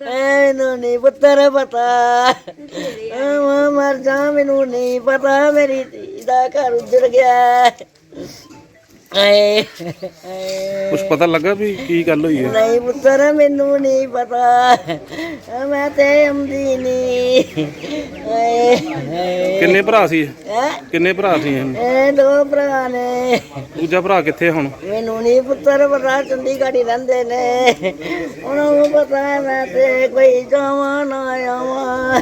ਮੈਨੂੰ ਨਹੀਂ ਪੁੱਤਰ ਪਤਾ। ਆ ਮਰ ਜਾ, ਮੈਨੂੰ ਨਹੀਂ ਪਤਾ, ਮੇਰੀ ਧੀ ਦਾ ਘਰ ਉੱਜੜ ਗਿਆ। ਆਏ। ਆਏ। ਕੁਝ ਪਤਾ ਲੱਗਾ ਵੀ ਕੀ ਗੱਲ ਹੋਈ ਹੈ? ਨਹੀਂ ਪੁੱਤਰ ਮੈਨੂੰ ਨਹੀਂ ਪਤਾ। ਮੈਂ ਤੇ ਆਉਂਦੀ ਨਹੀਂ। ਆਏ। ਆਏ। ਕਿੰਨੇ ਭਰਾ ਸੀ? ਹੈਂ? ਕਿੰਨੇ ਭਰਾ ਸੀ ਇਹ? ਦੋ ਭਰਾ ਨੇ। ਦੂਜਾ ਭਰਾ ਕਿੱਥੇ ਹੁਣ? ਮੈਨੂੰ ਨਹੀਂ ਪੁੱਤਰ ਪਤਾ ਚੰਡੀਗੜ੍ਹ ਹੀ ਰਹਿੰਦੇ ਨੇ। ਉਹਨਾਂ ਨੂੰ ਪਤਾ ਹੈ ਮੈਂ ਤੇ ਕੋਈ ਜਾਵਾਂ ਨਾ ਆਵਾਂ।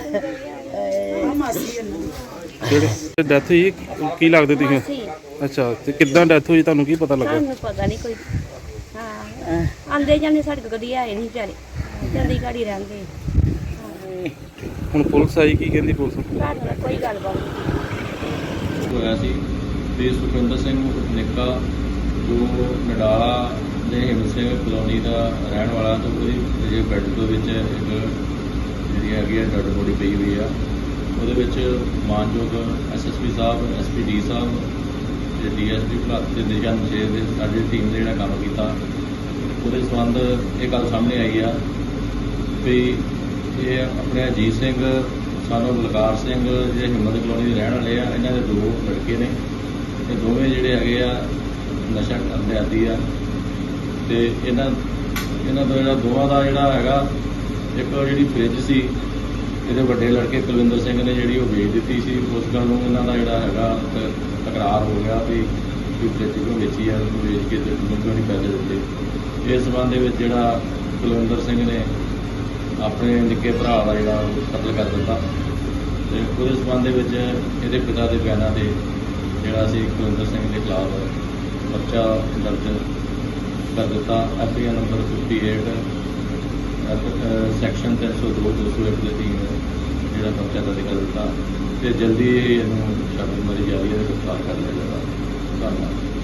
ਜਿਹੜੇ ਡੈਥ ਹੋਈ ਕੀ ਲੱਗਦੇ ਤੁਸੀਂ? ਅੱਛਾ ਤੇ ਕਿੱਦਾਂ ਡੈਥ ਹੋਈ ਤੁਹਾਨੂੰ ਕੀ ਪਤਾ ਲੱਗਾ? ਸਾਨੂੰ ਪਤਾ ਨਹੀਂ ਕੋਈ। ਹਾਂ। ਆਂਦੇ ਜਾਂਦੇ ਸਾਡੇ ਕੋਲ ਕਦੀ ਆਏ ਨਹੀਂ ਵਿਚਾਰੇ। ਚੰਡੀਗੜ੍ਹ ਹੀ ਰਹਿੰਦੇ। ਹੁਣ ਪੁਲਿਸ ਆਈ ਕੀ ਕਹਿੰਦੀ ਪੁਲਿਸ? ਘਰ ਨਾਲ ਕੋਈ ਗੱਲਬਾਤ ਨਹੀਂ ਹੋਇਆ ਸੀ। ਤੇ ਸੁਖਵਿੰਦਰ ਸਿੰਘ ਨਿੱਕਾ ਜੋ ਨਡਾਲਾ ਦੇ ਹਿੰਮਤ ਸਿੰਘ ਕਲੋਨੀ ਦਾ ਰਹਿਣ ਵਾਲਾ ਤੇ ਉਹਦੀ ਜਿਹੜੇ ਬੈੱਡ ਦੇ ਵਿੱਚ ਇੱਕ ਜਿਹੜੀ ਹੈਗੀ ਹੈ ਡੈਡ ਬੋਡੀ ਪਈ ਹੋਈ ਆ। ਉਹਦੇ ਵਿੱਚ ਮਾਨਯੋਗ ਐਸਐਸਪੀ ਸਾਹਿਬ ਐਸਪੀਡੀ ਸਾਹਿਬ ਤੇ ਡੀਐਸਪੀ ਭਲਾਤ ਦੇ ਨਿਗਮ ਛੇ ਦੇ ਸਾਡੀ ਟੀਮ ਨੇ ਜਿਹੜਾ ਕੰਮ ਕੀਤਾ, ਉਹਦੇ ਸੰਬੰਧ ਇਹ ਗੱਲ ਸਾਹਮਣੇ ਆਈ ਆ ਵੀ ਇਹ ਆਪਣੇ ਅਜੀਤ ਸਿੰਘ, ਸਾਨੂੰ ਬਲਕਾਰ ਸਿੰਘ, ਜਿਹੜੇ ਹਿੰਮਤ ਕਲੋਨੀ ਦੇ ਰਹਿਣ ਵਾਲੇ ਆ, ਇਹਨਾਂ ਦੇ ਦੋ ਲੜਕੇ ਨੇ। ਇਹ ਦੋਵੇਂ ਜਿਹੜੇ ਹੈਗੇ ਆ, ਨਸ਼ਾ ਕਰਦੇ ਆਦੀ ਆ। ਤੇ ਇਹਨਾਂ ਇਹਨਾਂ ਦਾ ਜਿਹੜਾ ਦੋਵਾਂ ਦਾ ਜਿਹੜਾ ਹੈਗਾ, ਇੱਕ ਜਿਹੜੀ ਫ੍ਰਿਜ ਸੀ, ਇਹਦੇ ਵੱਡੇ ਲੜਕੇ ਕੁਲਵਿੰਦਰ ਸਿੰਘ ਨੇ ਜਿਹੜੀ ਉਹ ਵੇਚ ਦਿੱਤੀ ਸੀ। ਉਸ ਗੱਲ ਨੂੰ ਇਹਨਾਂ ਦਾ ਜਿਹੜਾ ਹੈਗਾ ਤ- ਹੋ ਗਿਆ ਵੀ ਵੀ ਨੂੰ ਵੇਚੀ ਹੈ ਉਹਨੂੰ ਵੇਚ ਕੇ ਤੇ ਮੈਨੂੰ ਨਹੀਂ ਪੈਸੇ ਦਿੱਤੇ। ਇਸ ਸੰਬੰਧ ਦੇ ਵਿੱਚ ਜਿਹੜਾ ਕੁਲਵਿੰਦਰ ਸਿੰਘ ਨੇ ਆਪਣੇ ਨਿੱਕੇ ਭਰਾ ਦਾ ਜਿਹੜਾ ਉਹ ਕਤਲ ਕਰ ਦਿੱਤਾ। ਤੇ ਉਹਦੇ ਸੰਬੰਧ ਦੇ ਵਿੱਚ ਇਹਦੇ ਪਿਤਾ ਦੇ ਬਿਆਨਾਂ ਦੇ ਜਿਹੜਾ ਸੀ ਕੁਲਵਿੰਦਰ ਸਿੰਘ ਦੇ ਖਿਲਾਫ ਪਰਚਾ ਦਰਜ ਕਰ ਦਿੱਤਾ। ਐਫਆਈਆਰ ਨੰਬਰ 58 ਐਫ- ਸੈਕਸ਼ਨ 302 201 ਦੇ ਅਧੀਨ ਜਿਹੜਾ ਪਰਚਾ ਦਰਜ ਕਰ ਦਿੱਤਾ ਤੇ ਜਲਦੀ ਇਹਨੂੰ ਸ਼ਾਮਿਲ ਮਰੀ ਜਾ ਰਹੀ ਹੈ, ਗ੍ਰਿਫਤਾਰ ਕਰ ਲਿਆ ਜਾਏਗਾ। ਧੰਨਵਾਦ।